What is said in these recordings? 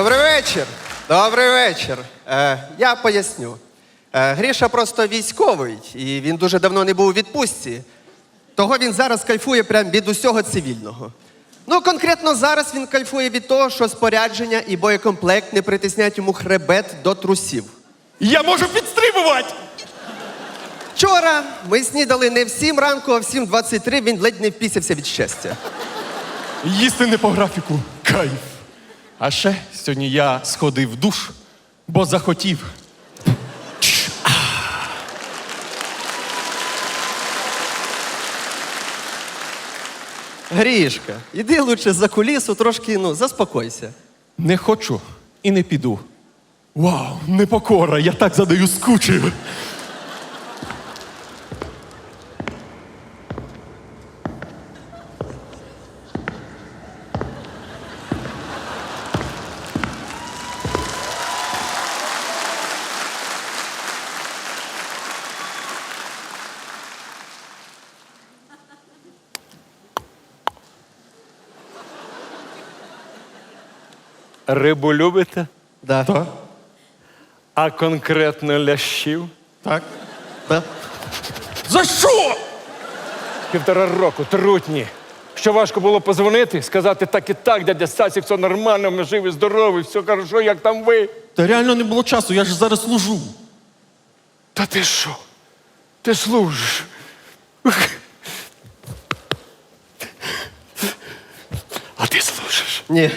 Добрий вечір. Добрий вечір. Е, я поясню. Е, Гріша просто військовий, і він дуже давно не був у відпустці. Того він зараз кайфує прям від усього цивільного. Ну, конкретно зараз він кайфує від того, що спорядження і боєкомплект не притиснять йому хребет до трусів. Я можу підстрибувати! Вчора ми снідали не в 7 ранку, а в 7.23 він ледь не впісявся від щастя. Їсти не по графіку. Кайф. А ще сьогодні я сходив в душ, бо захотів. Грішка, іди лучше за кулісу, трошки ну, заспокойся. Не хочу і не піду. Вау, непокора, я так задаю скучив. Рибу любите? Да. Так, А конкретно лящів? так. Да. За що? Півтора року, трутні. Що важко було позвонити, сказати так і так, дядя Стасік, все нормально, ми живі, здорові, все хорошо, як там ви? Та реально не було часу, я ж зараз служу. Та ти що? Ти служиш? А ти служиш? Ні.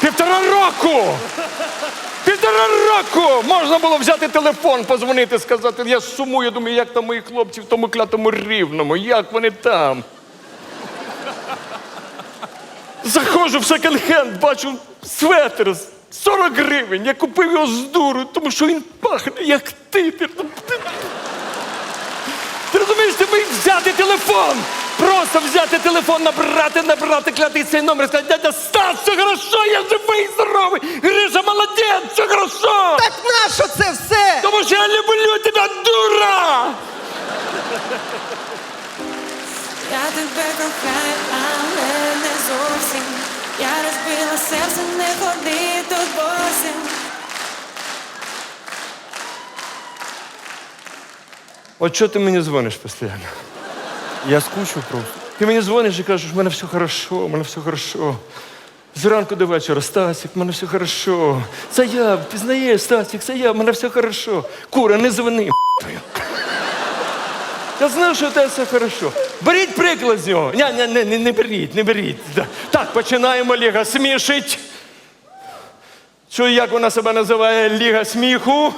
Півтора року! Півтора року! Можна було взяти телефон, позвонити, сказати, я сумую, думаю, як там мої хлопці в тому клятому рівному, як вони там. Заходжу в секонд-хенд, бачу светр з 40 гривень. Я купив його з дуру, тому що він пахне, як ти. Ти, ти- ти розумієш, ти міг взяти телефон! Просто взяти телефон, набрати, набрати клятий цей номер, і сказати, дядя Стас, все хорошо, я живий, здоровий, Гриша молодець, все хорошо! Так нащо це все? Тому що я люблю тебе, дура! Я тебе кохаю, але не зовсім. Я розбила серце, не ходи тут босим. От що ти мені дзвониш постійно? Я скучив просто. Ти мені дзвониш і кажеш, в мене все хорошо, в мене все хорошо. Зранку до вечора, Стасік, в мене все хорошо. Це я, пізнаєш, Стасік, це я, в мене все хорошо. Кура, не дзвони, твою. Я знаю, що у тебе все хорошо. Беріть приклад з нього. Ні, ні, ні, не, не беріть, не беріть. Так, починаємо Ліга смішить. Чую, як вона себе називає Ліга сміху.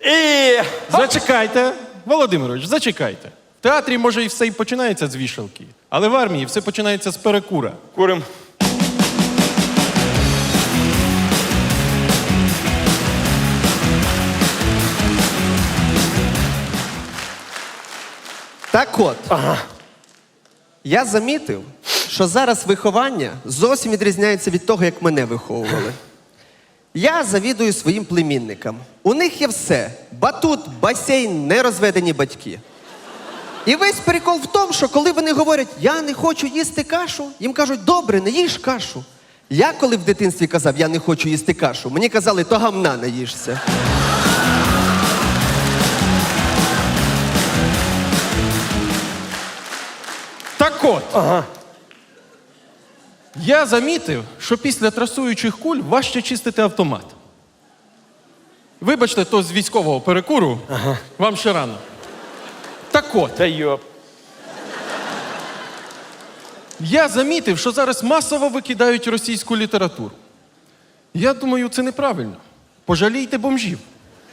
І. Зачекайте, Володимирович, зачекайте. Театрі може і все і починається з вішалки, але в армії все починається з перекура. Курим. Так от. Ага. Я замітив, що зараз виховання зовсім відрізняється від того, як мене виховували. Я завідую своїм племінникам. У них є все: батут, басейн, нерозведені батьки. І весь прикол в тому, що коли вони говорять, я не хочу їсти кашу, їм кажуть, добре, не їж кашу. Я коли в дитинстві казав, я не хочу їсти кашу, мені казали, то гамна наїшся. Так от. Ага. Я замітив, що після трасуючих куль важче чистити автомат. Вибачте, то з військового перекуру. Ага. Вам ще рано. Так от, Та йоп. я замітив, що зараз масово викидають російську літературу. Я думаю, це неправильно. Пожалійте бомжів.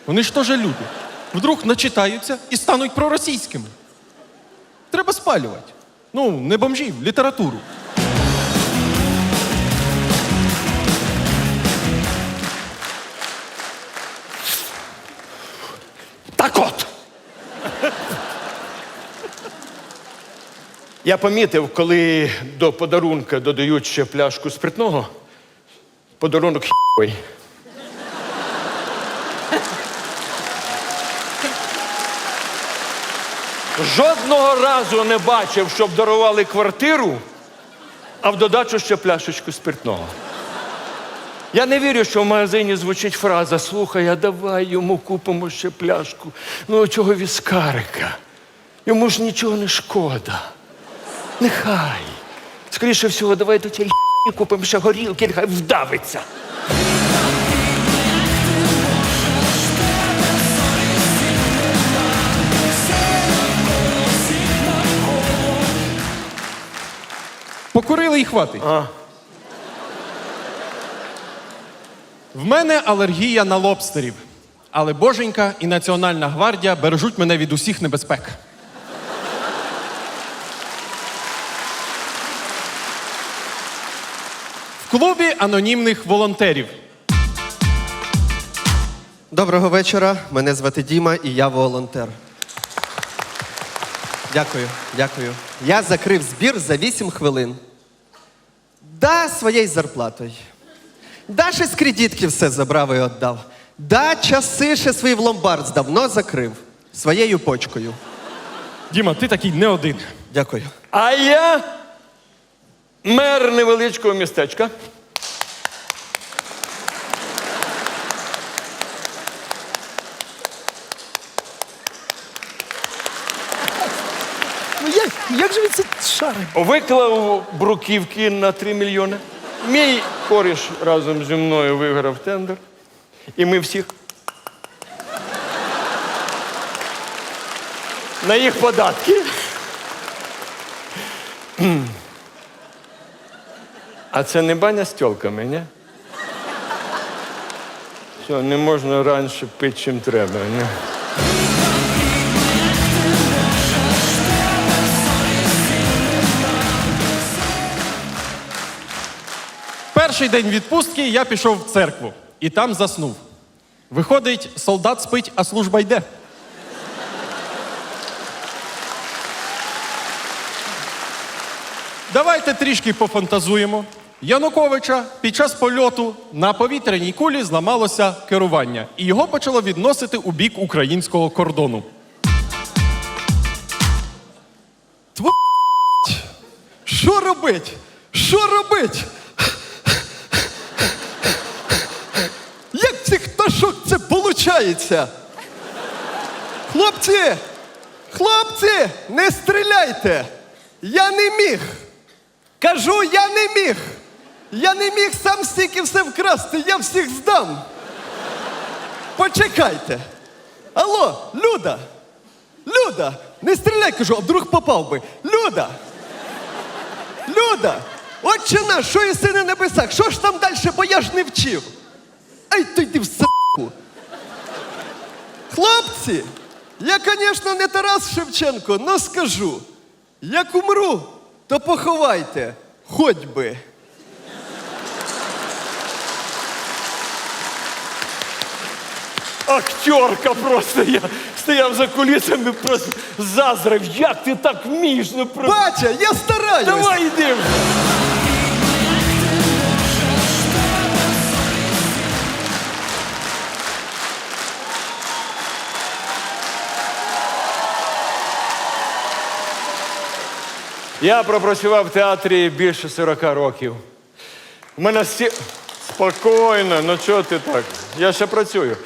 Вони ж теж люди. Вдруг начитаються і стануть проросійськими. Треба спалювати. Ну, не бомжів, літературу. Я помітив, коли до подарунка додають ще пляшку спиртного, подарунок хіровий. Жодного разу не бачив, щоб дарували квартиру, а в додачу ще пляшечку спиртного. Я не вірю, що в магазині звучить фраза Слухай, а давай йому купимо ще пляшку. Ну, чого віскарика? Йому ж нічого не шкода. Нехай. Скоріше всього, давай до цієї купимо ще горілки, нехай вдавиться. Покурили і хватить. А. В мене алергія на лобстерів. Але боженька і Національна гвардія бережуть мене від усіх небезпек. Клубі анонімних волонтерів. Доброго вечора. Мене звати Діма і я волонтер. Дякую, дякую. Я закрив збір за 8 хвилин. Да, своєю зарплатою. Да, ще з кредитки все забрав і віддав. Да, часи ще свої в ломбард давно закрив. Своєю почкою. Діма, ти такий не один. Дякую. А я мер невеличкого містечка. Ну як, як же він це шарить? Виклав бруківки на 3 мільйони. Мій коріш разом зі мною виграв тендер. І ми всіх. На їх податки. А це не баня з тілками, ні? Що, не можна раніше пити, чим треба, ні? Перший день відпустки я пішов в церкву і там заснув. Виходить, солдат спить, а служба йде. Давайте трішки пофантазуємо. Януковича під час польоту на повітряній кулі зламалося керування, і його почало відносити у бік українського кордону. Що робить? Що робить? Як цих пташок це виходить? Хлопці! Хлопці! Не стріляйте! Я не міг! Кажу, я не міг! Я не міг сам стільки все вкрасти, я всіх здам! Почекайте! Алло, Люда! Люда! Не стріляй, кажу, а вдруг попав би! Люда! Люда! Отче наш, що єси на небесах? Що ж там далі, бо я ж не вчив? Ай, то йди в с**ку! Хлопці, я, звісно, не Тарас Шевченко, но скажу. Як умру, то поховайте, хоч би. Актерка просто я стояв за кулісами, просто заздрив. Як ти так вмієш? Ну, просто... Батя, я стараюсь! Давай йди вже. Я пропрацював в театрі більше 40 років. У мене всі. Спокійно, ну чого ти так? Я ще працюю.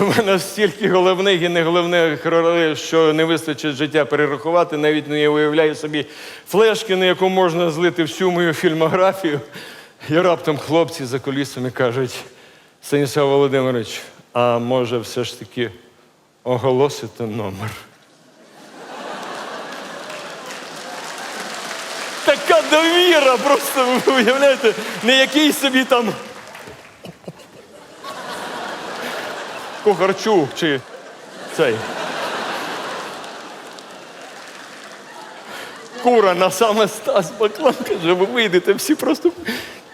У мене стільки головних і не головних ролей, що не вистачить життя перерахувати, навіть не уявляю собі флешки, на яку можна злити всю мою фільмографію. І раптом хлопці за кулісами кажуть: Станіслав Володимирович, а може все ж таки оголосити номер? Така довіра, просто ви уявляєте, не якийсь собі там Кухарчук чи цей. Кура на саме Стас Баклан каже, ви вийдете всі просто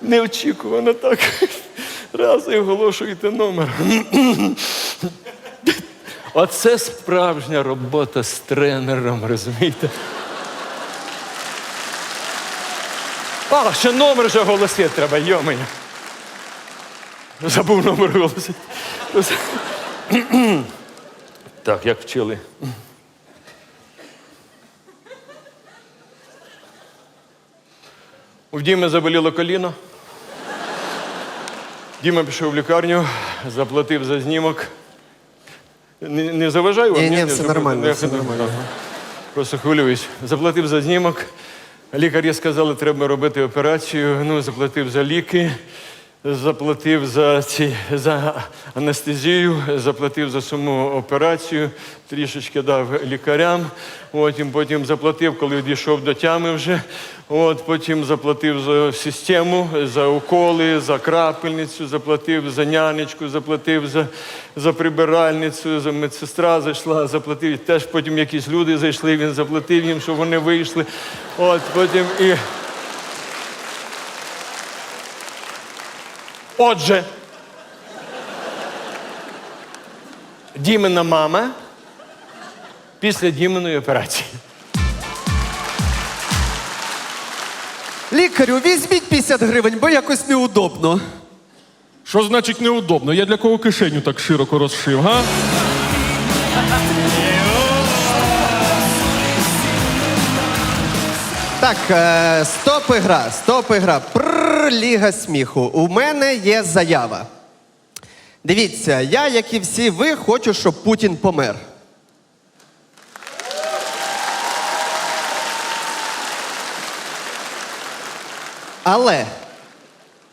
неочікувано так. Раз і оголошуєте номер. Оце справжня робота з тренером, розумієте? А, ще номер же оголосити треба, йомені. Забув номер оголосити. Так, як вчили. У Діми заболіло коліно. Діма пішов в лікарню, заплатив за знімок. Не, не заважаю вам? Ні, ні, все нормально, все нормально. Просто хвилююсь. Заплатив за знімок. Лікарі сказали, треба робити операцію. Ну, заплатив за ліки, заплатив за, ці, за анестезію, заплатив за саму операцію, трішечки дав лікарям. Потім, потім заплатив, коли дійшов до тями вже. От, потім заплатив за систему, за уколи, за крапельницю, заплатив за нянечку, заплатив за, за прибиральницю, за медсестра зайшла, заплатив. Теж потім якісь люди зайшли, він заплатив їм, щоб вони вийшли. От потім і. Отже, Дімина мама після Діминої операції. Лікарю, візьміть 50 гривень, бо якось неудобно. Що значить неудобно? Я для кого кишеню так широко розшив, га? Так, е, стоп ігра, стоп ігра. Ліга сміху. У мене є заява. Дивіться, я, як і всі ви, хочу, щоб Путін помер. Але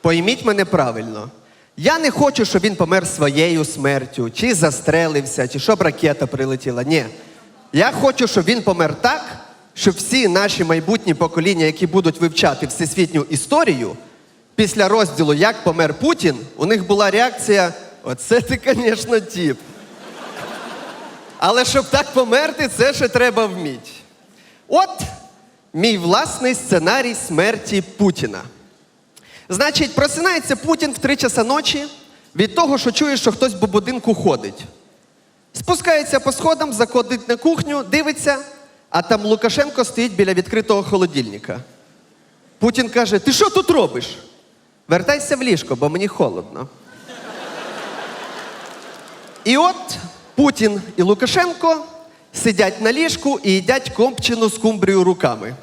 пойміть мене правильно. Я не хочу, щоб він помер своєю смертю, чи застрелився, чи щоб ракета прилетіла. Ні. Я хочу, щоб він помер так, щоб всі наші майбутні покоління, які будуть вивчати всесвітню історію, після розділу Як помер Путін, у них була реакція: Оце ти, звісно, тіп. Але щоб так померти, це ще треба вміти. От мій власний сценарій смерті Путіна. Значить, просинається Путін в 3 часа ночі від того, що чує, що хтось по будинку ходить. Спускається по сходам, заходить на кухню, дивиться, а там Лукашенко стоїть біля відкритого холодильника. Путін каже: Ти що тут робиш? Вертайся в ліжко, бо мені холодно. І от Путін і Лукашенко сидять на ліжку і їдять компчину з кумбрію руками.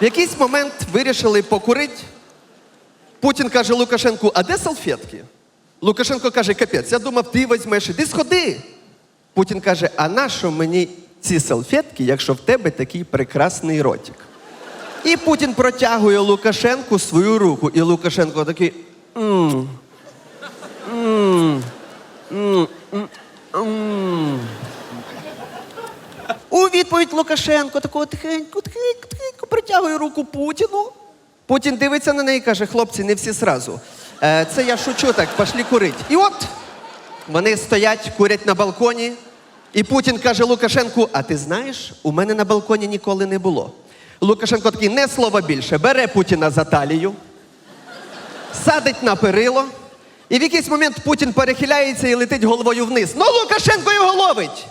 В якийсь момент вирішили покурити. Путін каже Лукашенку, а де салфетки? Лукашенко каже, капець, я думав, ти візьмеш, іди сходи. Путін каже, а нащо мені ці салфетки, якщо в тебе такий прекрасний ротик? І Путін протягує Лукашенку свою руку, і Лукашенко такий. «М, м, м, м, м». У відповідь Лукашенко такого тихенько, тихенько, тихенько протягує руку Путіну. Путін дивиться на неї і каже: хлопці, не всі сразу. Е, це я шучу так, пошлі курить. І от вони стоять, курять на балконі. І Путін каже Лукашенку: А ти знаєш, у мене на балконі ніколи не було. Лукашенко такий, не слова більше, бере Путіна за талію, садить на перило. І в якийсь момент Путін перехиляється і летить головою вниз. Ну Лукашенко його ловить.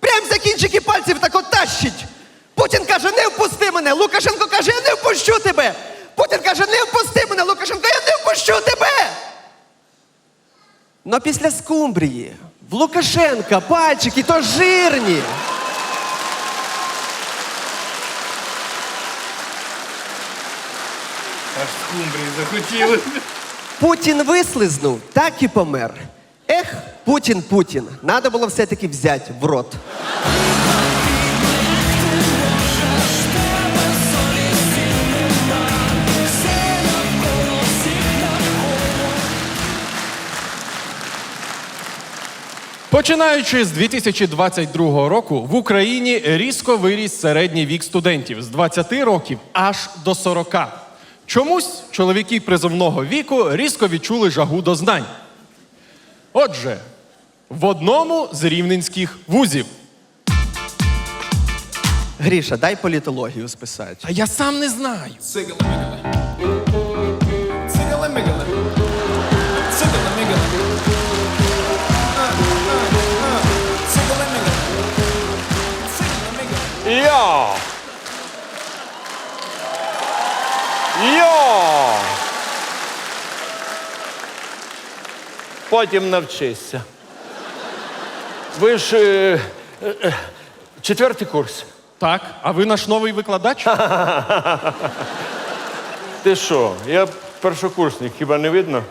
Прям за кінчики пальців так от тащить. Путін каже, не впусти мене. Лукашенко каже, я не впущу тебе. Путін каже, не впусти мене. Лукашенко, я не впущу тебе. Но після скумбрії в Лукашенка пальчики то жирні. Аж скумбрії захотіли. Путін вислизнув, так і помер. Ех, Путін, Путін. Надо було все-таки взяти в рот. Починаючи з 2022 року в Україні різко виріс середній вік студентів з 20 років аж до 40. Чомусь чоловіки призовного віку різко відчули жагу до знань. Отже, в одному з рівненських вузів. Гріша, дай політологію списати. А я сам не знаю. Sigala-migala. Потім навчишся. Ви ж е, е, четвертий курс. Так, а ви наш новий викладач? Ти що? Я першокурсник, хіба не видно?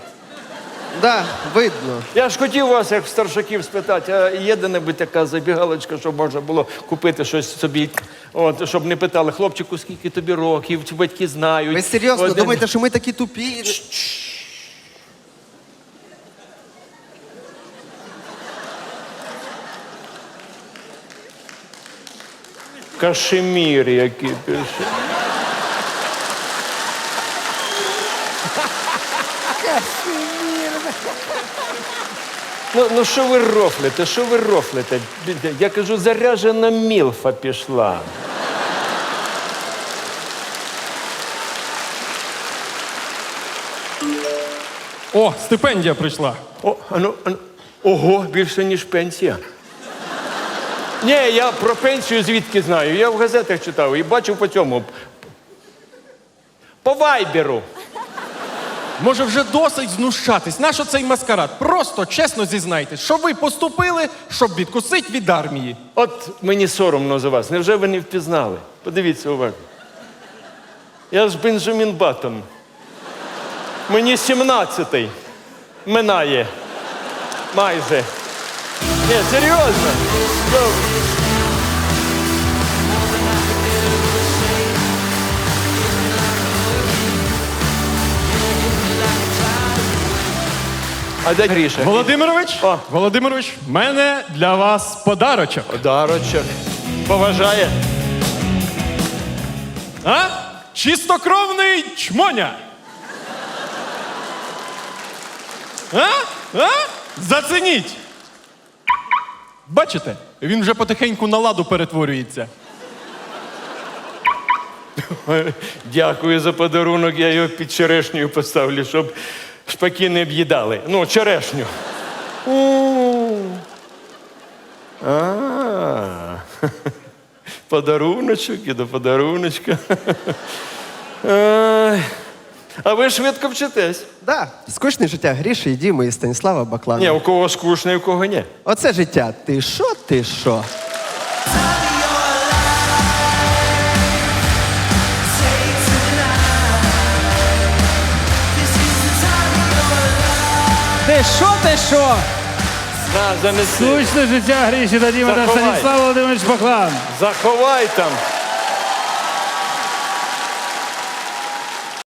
Да, видно. Я ж хотів вас, як старшаків, спитати, а є де-небудь така забігалочка, щоб можна було купити щось собі, от, щоб не питали, хлопчику, скільки тобі років, чи батьки знають. Ви серйозно От, думаєте, що ми такі тупі? Кашемір, який пише. Ну, ну що ви рофлите? Що ви рофлите? Я кажу, заряжена мілфа пішла. О, стипендія прийшла. О, ану, ану. Ого, більше, ніж пенсія. Ні, я про пенсію звідки знаю. Я в газетах читав і бачив по цьому. По вайберу. Може, вже досить знущатись. Нащо цей маскарад? Просто чесно зізнайтесь, що ви поступили, щоб відкусить від армії. От мені соромно за вас. Невже ви не впізнали? Подивіться уважно. Я ж Бенджамін Баттон. Мені 17-й. Минає. Майже. Ні, серйозно. Добре. А де Гріша? Володимирович, О. Володимирович, в мене для вас подарочок. Подарочок. Поважає. А? Чистокровний чмоня. А? А? Зацініть. Бачите, він вже потихеньку на ладу перетворюється. Дякую за подарунок, я його під черешнею поставлю, щоб шпаки не об'їдали. Ну, черешню. А, Подаруночок і до подаруночка. А ви швидко вчитесь. Да, скучне життя Гріші і Діми і Станіслава Баклана. Ні, у кого скучно, і у кого ні. Оце життя. Ти що, ти що? Ти що, ти що? На, занеси. Життя Гріші та Діма та Заховай. Станіслав Володимирович Баклан. Заховай там.